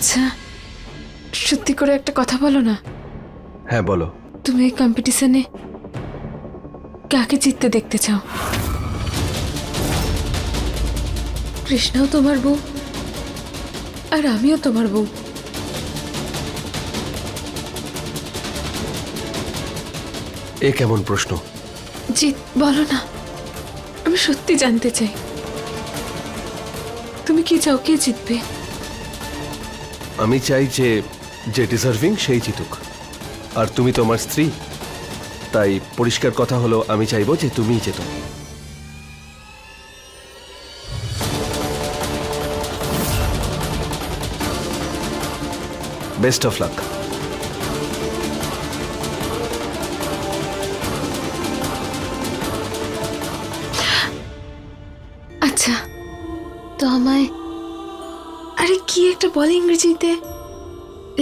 আচ্ছা সত্যি করে একটা কথা বলো না। হ্যাঁ বলো। তুমি এই কম্পিটিশনে কাকে জিততে দেখতে চাও? কৃষ্ণাও তোমার বউ আর আমিও তোমার বউ। এ কেমন প্রশ্ন? জিত বলো না। আমি সত্যি জানতে চাই। তুমি কি চাও কে জিতবে? আমি চাই যে যে ডিজার্ভিং সেই জিতুক। আর তুমি তোমার স্ত্রী। তাই পরিষ্কার কথা হলো, আমি চাইব যে তুমিই যেত বেস্ট অফ লাক বলে ইংরেজিতে।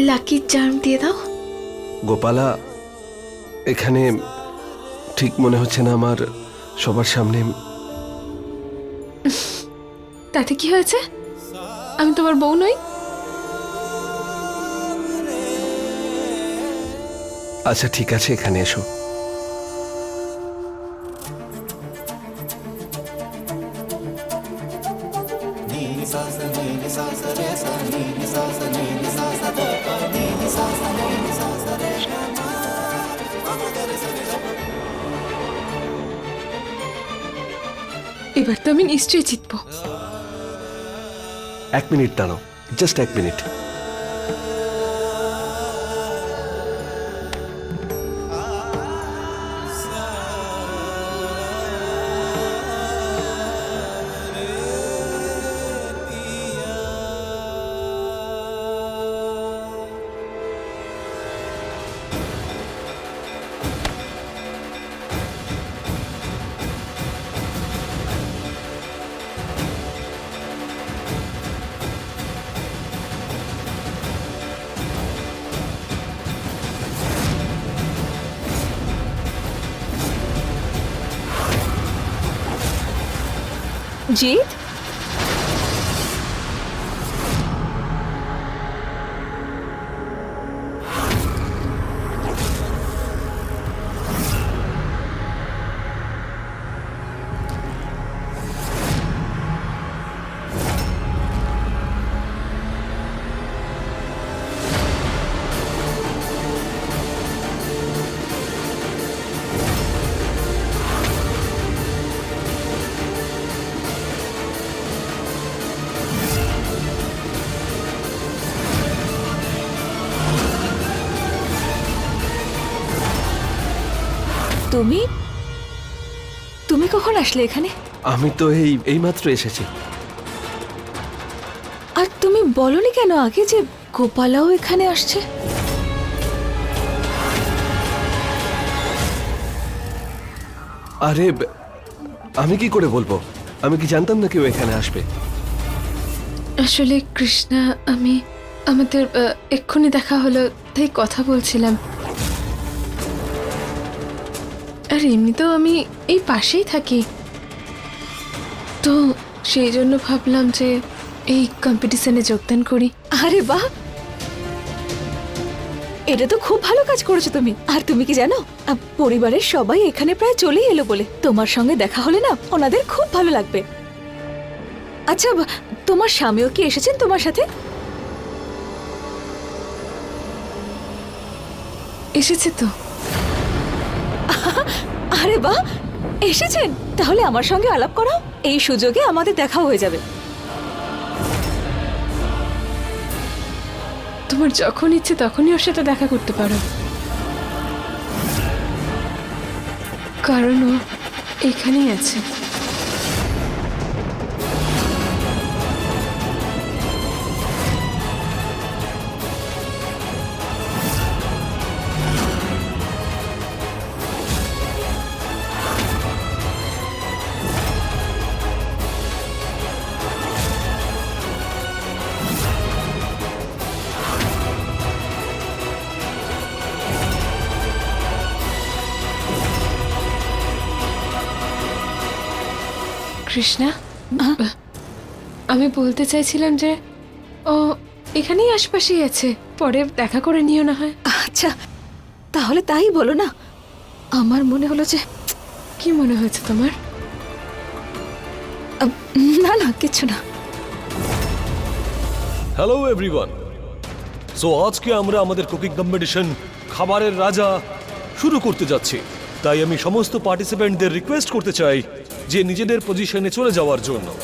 লাকি চার্ম দিয়ে দাও। গোপালা এখানে ঠিক মনে হচ্ছে না আমার সবার সামনে। তাতে কি হয়েছে? আমি তোমার বউ নই? আচ্ছা ঠিক আছে এখানে এসো। নিশ্চয়ই জিতবো। এক মিনিট দাঁড়াও জাস্ট এক মিনিট। জিৎ তুমি? তুমি কখন আসলে এখানে? আমি তো এই এইমাত্র এসেছি। আর তুমি বলনি কেন আগে যে গোপালাও এখানে আসছে? আরে আমি কি করে বলব? আমি কি জানতাম না কেউ এখানে আসবে? আসলে কৃষ্ণা আমি আমাদের এক্ষুনি দেখা হলো তাই কথা বলছিলাম। আর এমনিতেও আমি এই পাশেই থাকি। তো সেই জন্য ভাবলাম যে এই কম্পিটিশনে যোগদান করি। আরে বাহ! এটা তো খুব ভালো কাজ করেছ তুমি। আর তুমি কি জানো? আ, পরিবারের সবাই এখানে প্রায় চলেই এলো বলে। তোমার সঙ্গে দেখা হলে না ওনাদের খুব ভালো লাগবে। আচ্ছা বা- তোমার স্বামীও কি এসেছেন তোমার সাথে? এসেছে তো। আরে বাহ, এসেছেন। তাহলে আমার সঙ্গে আলাপ করাও। এই সুযোগে আমাদের দেখা হয়ে যাবে। তোমার যখন ইচ্ছে তখনই ওর সাথে দেখা করতে পারো। কারণ ও এখানেই আছে। কৃষ্ণা? আমি বলতে চাইছিলাম যে ও এখানেই আশপাশেই আছে। পরে দেখা করে নিও না হয়। আচ্ছা তাহলে তাই বলো না। আমার মনে হলো যে কি মনে হয়েছে তোমার? না না কিছু না। হ্যালো এভরিওয়ান সো আজকে আমরা আমাদের কুকিং কম্পিটিশন খাবারের রাজা শুরু করতে যাচ্ছি। তাই আমি সমস্ত পার্টিসিপেন্টদের রিকোয়েস্ট করতে চাই যে নিজেদের পজিশনে চলে যাওয়ার জন্য।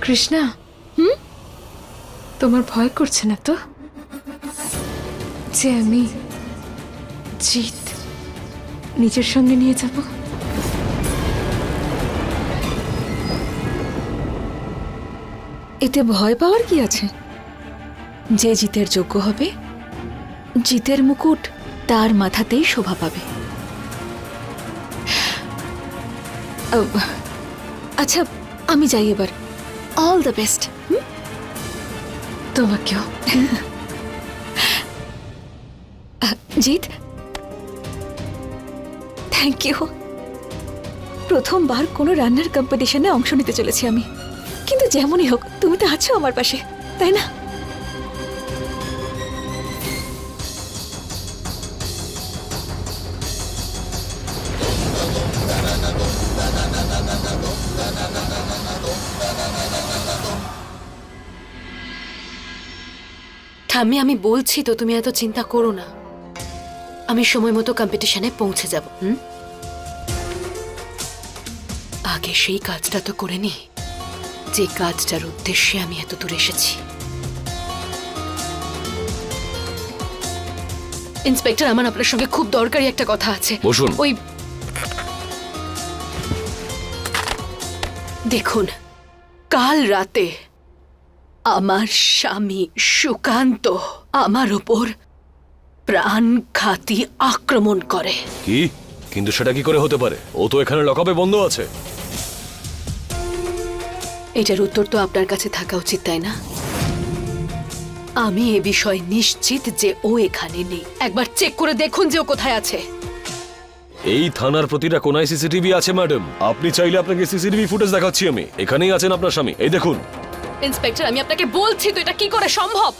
কৃষ্ণা, হুম? তোমার ভয় করছে না তো? যে আমি জিত নিজের সঙ্গে নিয়ে যাব? এতে ভয় পাওয়ার কি আছে? যে জিতের যোগ্য হবে জিতের মুকুট তার মাথাতেই শোভা পাবে। আচ্ছা আমি যাই এবার। অল দ্য বেস্ট তোমাকেও। জিৎ। থ্যাংক ইউ প্রথমবার কোনো রান্নার কম্পিটিশনে অংশ নিতে চলেছি আমি। কিন্তু যেমনই হোক, তুমি তো আছো আমার পাশে, তাই না? ঠাম্মি আমি বলছি তো তুমি এত চিন্তা করো না। আমি সময় মতো কম্পিটিশনে পৌঁছে যাব হুম? আগে সেই কাজটা তো করে নি। যে কাজটার উদ্দেশ্যে আমি এত দূর এসেছি। ইন্সপেক্টর আমার আপনার সঙ্গে খুব দরকারি একটা কথা আছে। বসুন। ওই দেখুন কাল রাতে আমার স্বামী সুকান্ত আমার ওপর প্রাণঘাতী আক্রমণ করে। কি? কিন্তু সেটা কি করে হতে পারে? ও তো এখানে লকআপে বন্ধ আছে। এটার উত্তর তো আপনার কাছে থাকা উচিত তাই না? আমি এ বিষয়ে নিশ্চিত যে ও এখানে নেই। একবার চেক করে দেখুন যে ও কোথায় আছে। এই থানার প্রতিটা কোনায় সিসিটিভি আছে ম্যাডাম। আপনি চাইলে আপনাকে সিসিটিভি ফুটেজ দেখাচ্ছি আমি। এখানেই আছেন আপনার স্বামী। এই দেখুন। ইন্সপেক্টর, আমি আপনাকে বলছি তো এটা কি করে সম্ভব?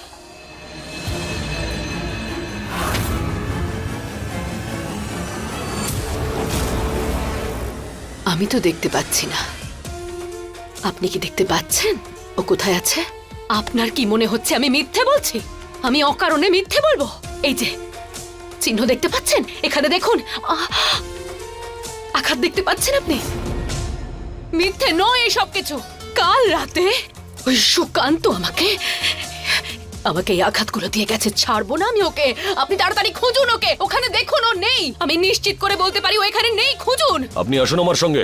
আমি তো দেখতে পাচ্ছি না। আপনি কি দেখতে পাচ্ছেন? ও কোথায় আছে? আপনার কি মনে হচ্ছে আমি মিথ্যে বলছি? আমি অকারণে মিথ্যে বলব? এই যে, চিহ্ন দেখতে পাচ্ছেন? এখানে দেখুন! আঘাত দেখতে পাচ্ছেন আপনি? মিথ্যে নয় এসব কিছু কাল রাতে ওই সুকান্ত আমাকে আমাকে এই আঘাতগুলো দিয়ে গেছে, ছাড়বো না আমি ওকে। আপনি তাড়াতাড়ি খুঁজুন ওকে, ওখানে দেখুন ও নেই। আমি নিশ্চিত করে বলতে পারি ও এখানে নেই, খুঁজুন। আপনি আসুন আমার সঙ্গে।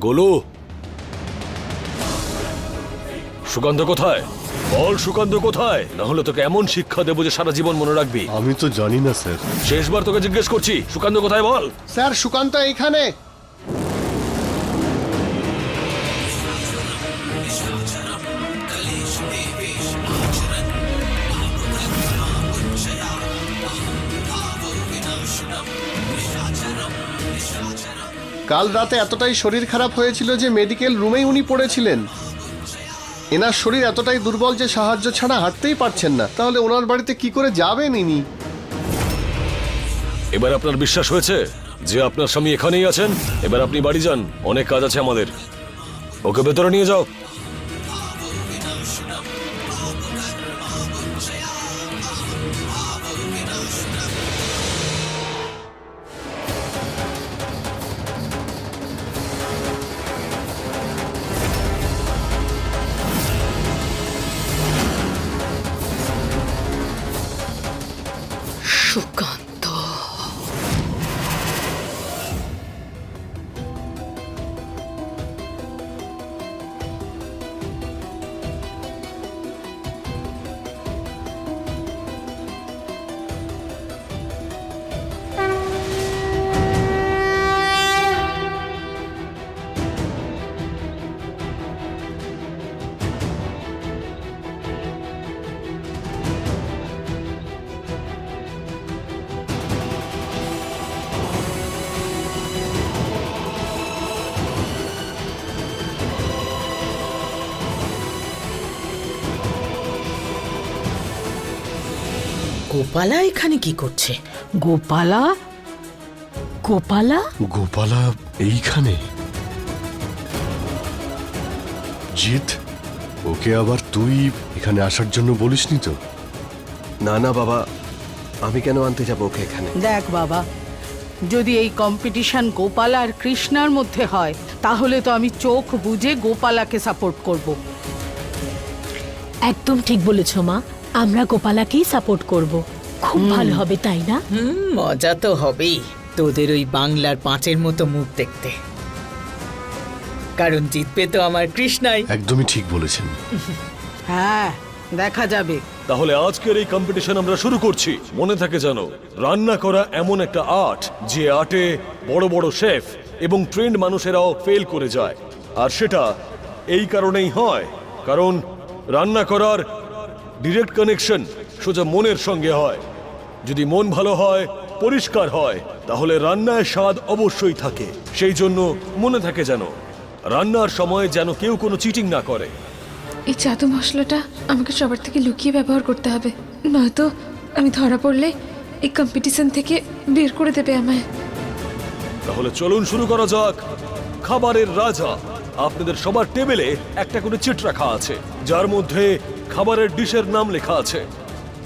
গোলু। সুকান্ত কোথায়? বল সুকান্ত কোথায়? না হলে তোকে এমন শিক্ষা দেবো যে সারা জীবন মনে রাখবি। আমি তো জানি না স্যার। শেষবার তোকে জিজ্ঞেস করছি সুকান্ত কোথায় বল? স্যার সুকান্ত এইখানে। কাল রাতে এতটাই শরীর খারাপ হয়েছিল যে মেডিকেল রুমেই উনি পড়েছিলেন। এনার শরীর এতটাই দুর্বল যে সাহায্য ছাড়া হাঁটতেই পারছেন না। তাহলে ওনার বাড়িতে কি করে যাবেন ইনি? এবার আপনার বিশ্বাস হয়েছে যে আপনার স্বামী এখানেই আছেন? এবার আপনি বাড়ি যান, অনেক কাজ আছে আমাদের। ওকে ভেতরে নিয়ে যাও। গোপালা এখানে কি করছে? গোপালা? গোপালা? গোপালা এইখানে। জিৎ ওকে আবার তুই এখানে আসার জন্য বলিসনি তো? না না বাবা। আমি কেন আনতে যাব ওকে এখানে? দেখ বাবা যদি এই কম্পিটিশন গোপালা আর কৃষ্ণার মধ্যে হয় তাহলে তো আমি চোখ বুজে গোপালাকে সাপোর্ট করব। একদম ঠিক বলেছ মা। আমরা গোপালাকেই সাপোর্ট করব। খুব ভালো হবে তাই না? হুম মজা তো হবেই তোদের ওই বাংলার পাঁচের মতো মুখ দেখতে। কারণ জিতবে তো আমার কৃষ্ণাই। একদমই ঠিক বলেছেন। হ্যাঁ দেখা যাবে। তাহলে আজকের এই কম্পিটিশন আমরা শুরু করছি। মনে থাকে জানো রান্না করা এমন একটা আর্ট যে আর্টে বড় বড় শেফ এবং ট্রেন্ড মানুষেরাও ফেল করে যায়। আর সেটা এই কারণেই হয় কারণ রান্না করার ডিরেক্ট কানেকশন সোজা মনের সঙ্গে হয়। যদি মন ভালো হয় পরিষ্কার হয় তাহলে রান্নায় স্বাদ অবশ্যই থাকে। সেই জন্য মনে থাকে যেন রান্নার সময় যেন কেউ কোনো চিটিং না করে। এই জাদু মশলাটা আমাকে সবার থেকে লুকিয়ে ব্যবহার করতে হবে। নয়তো আমি ধরা পড়লে এই কম্পিটিশন থেকে বের করে দেবে আমায়। তাহলে চলুন শুরু করা যাক। খাবারের রাজা আপনাদের সবার টেবিলে একটা করে চিট রাখা আছে যার মধ্যে খাবারের ডিশের নাম লেখা আছে।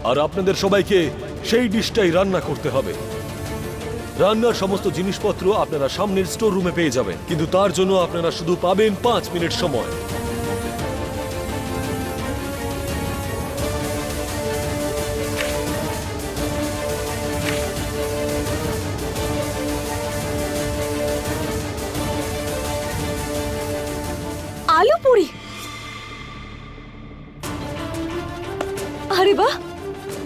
আর আপনাদের সবাইকে সেই ডিশটাই রান্না করতে হবে। রান্নার সমস্ত জিনিসপত্র আপনারা সামনের স্টোর রুমে পেয়ে যাবেন। কিন্তু তার জন্য আপনারা শুধু পাবেন পাঁচ মিনিট সময়। আরে বাহ!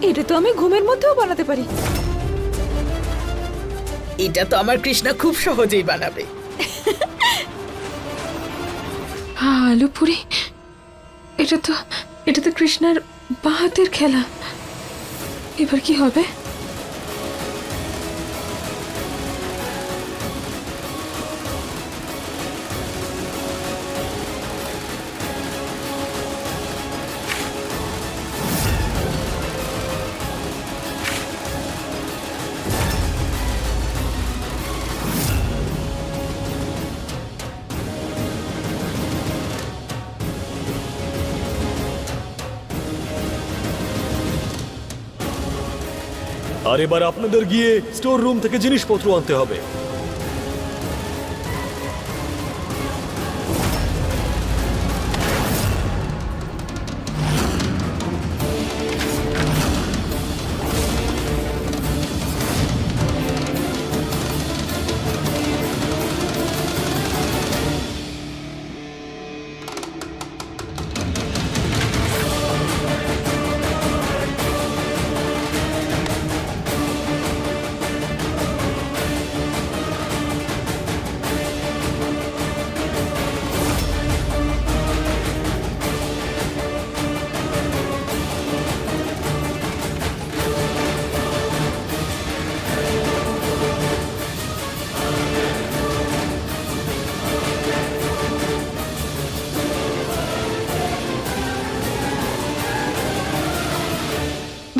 এটা তো আমি ঘুমের মধ্যেও বানাতে পারি। এটা তো আমার কৃষ্ণা খুব সহজেই বানাবে। আলুপুরি আলু পুরি এটা তো এটা তো কৃষ্ণার বাহাতের খেলা। এবার কি হবে? আর এবার আপনাদের গিয়ে স্টোর রুম থেকে জিনিসপত্র আনতে হবে।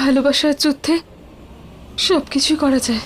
ভালোবাসার যুদ্ধে সব কিছুই করা যায়।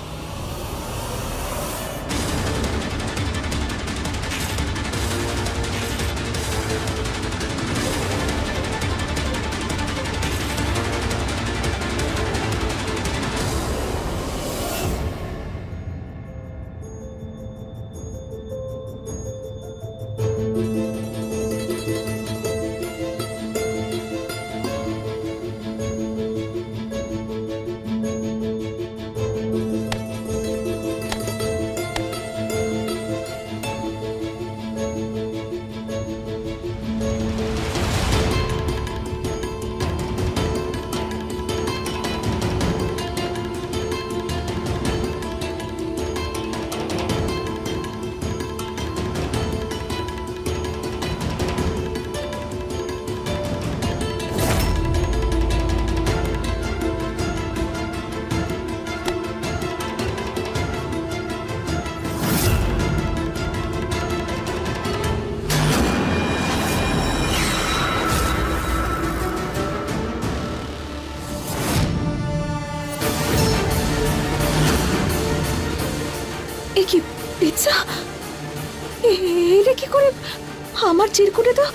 আমার চিরকুটে তো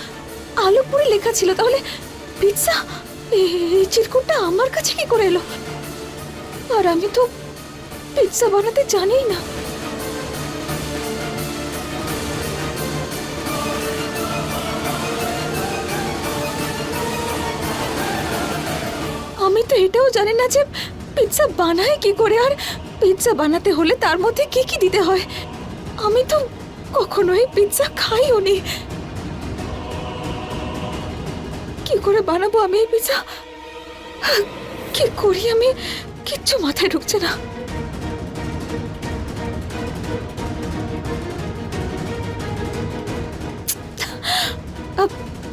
আলুপুরি লেখা ছিল, তাহলে পিৎজা এই চিরকুটটা আমার কাছে কি করে এলো? আর আমি তো পিৎজা বানাতে জানিই না। আমি তো এটাও জানি না যে পিৎজা বানায় কি করে, আর পিৎজা বানাতে হলে তার মধ্যে কি কি দিতে হয়। আমি তো কখনোই পিৎজা খাইও নি করে বানাবো আমি এই পিৎজা কি করি আমি? কিচ্ছু মাথায় ঢুকছে না।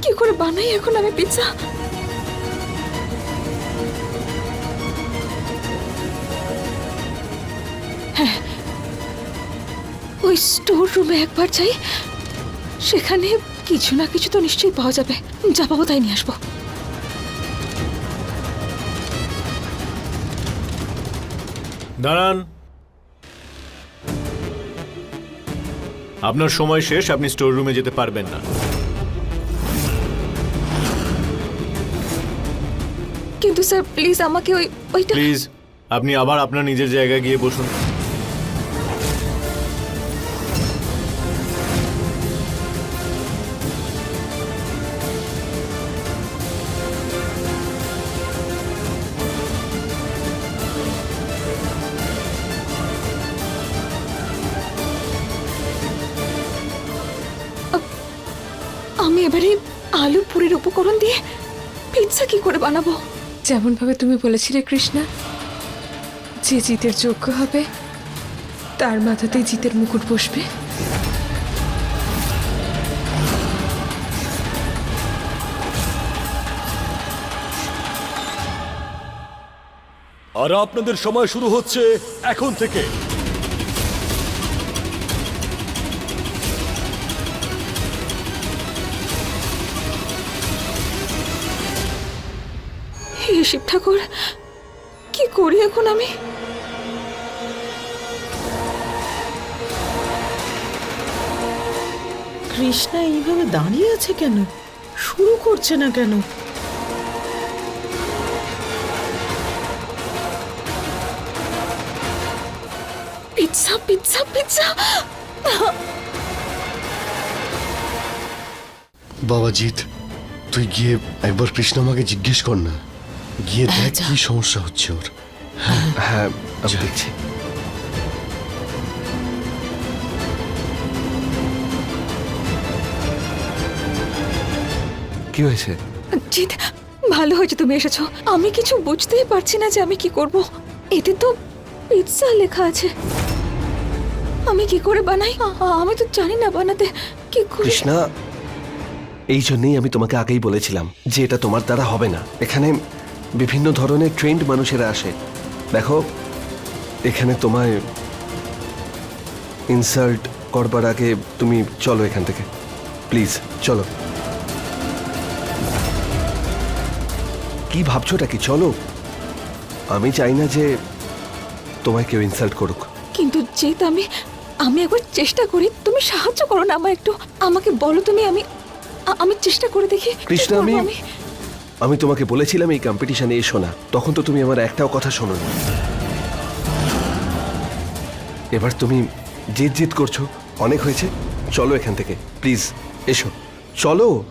কি করে বানাই এখন আমি পিৎজা হ্যাঁ ওই স্টোর রুমে একবার যাই, সেখানে কিছু না কিছু তো নিশ্চয়ই পাওয়া যাবে। যা পাবো তাই নিয়ে আসব। দাঁড়ান। আপনার সময় শেষ আপনি স্টোর রুমে যেতে পারবেন না। কিন্তু স্যার প্লিজ আমাকে ওই ওইটা প্লিজ আপনি আবার আপনার নিজের জায়গায় গিয়ে বসুন। আমি এবারে আলু পুরির উপকরণ দিয়ে পিৎজা কি করে বানাবো? যেমন ভাবে তুমি বলেছিলে কৃষ্ণা যে জিতের যোগ্য হবে তার মাথাতেই জিতের মুকুট বসবে। আর আপনাদের সময় শুরু হচ্ছে এখন থেকে। হে শিব ঠাকুর কি করি এখন আমি? কৃষ্ণা এইভাবে দাঁড়িয়ে আছে কেন? শুরু করছে না কেন? পিৎজা পিৎজা পিৎজা বাবা জিৎ তুই গিয়ে একবার কৃষ্ণামাকে জিজ্ঞেস কর না। গিয়ে দেখ কি সমস্যা হচ্ছে ওর। হ্যাঁ আমি দেখছি। কি হয়েছে? জিৎ ভালো হয়েছে তুমি এসেছ। আমি কিছু বুঝতেই পারছি না যে আমি কি করব। এতে তো পিৎজা লেখা আছে। আমি কি করে বানাই? আমি তো জানি না বানাতে। কি করে? কৃষ্ণা এই জন্যই আমি তোমাকে আগেই বলেছিলাম যে এটা তোমার দ্বারা হবে না। এখানে বিভিন্ন ধরনের ট্রেন্ড মানুষেরা আসে। দেখো এখানে তোমায় ইনসাল্ট করবার আগে তুমি চলো এখান থেকে। প্লিজ চলো। কি ভাবছোটা কি? চলো। আমি চাই না যে তোমায় কেউ ইনসাল্ট করুক। কিন্তু জিৎ আমি আমি একবার চেষ্টা করি তুমি সাহায্য করো না আমার একটু। আমাকে বলো তুমি আমি আমি চেষ্টা করে দেখি কৃষ্ণ, আমি- আমি তোমাকে বলেছিলাম এই কম্পিটিশনে এসো না। তখন তো তুমি আমার একটাও কথা শোনোনি এবার তুমি জিত জিত করছ। অনেক হয়েছে। চলো এখান থেকে। প্লিজ এসো। চলো।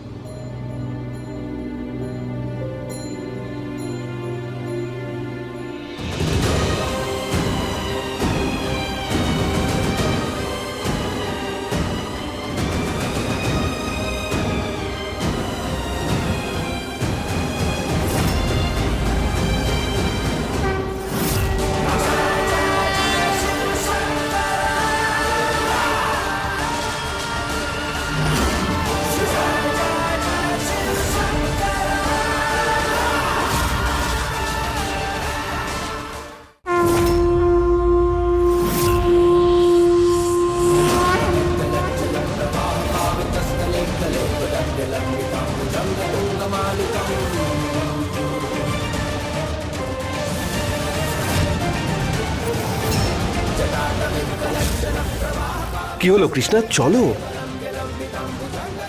কি হলো কৃষ্ণা? চলো।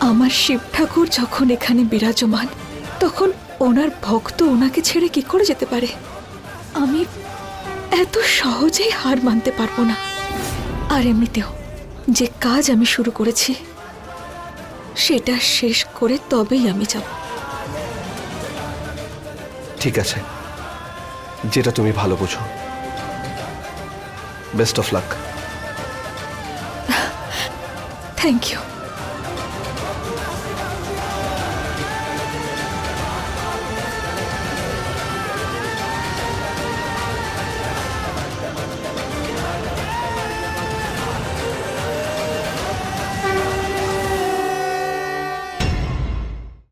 আমার শিব ঠাকুর যখন এখানে বিরাজমান তখন ওনার ভক্ত ওনাকে ছেড়ে কি করে যেতে পারে? আমি এত সহজেই হার মানতে পারব না। আর এমনিতেও যে কাজ আমি শুরু করেছি সেটা শেষ করে তবেই আমি যাব। ঠিক আছে। যেটা তুমি ভালো বোঝো। Best of luck thank you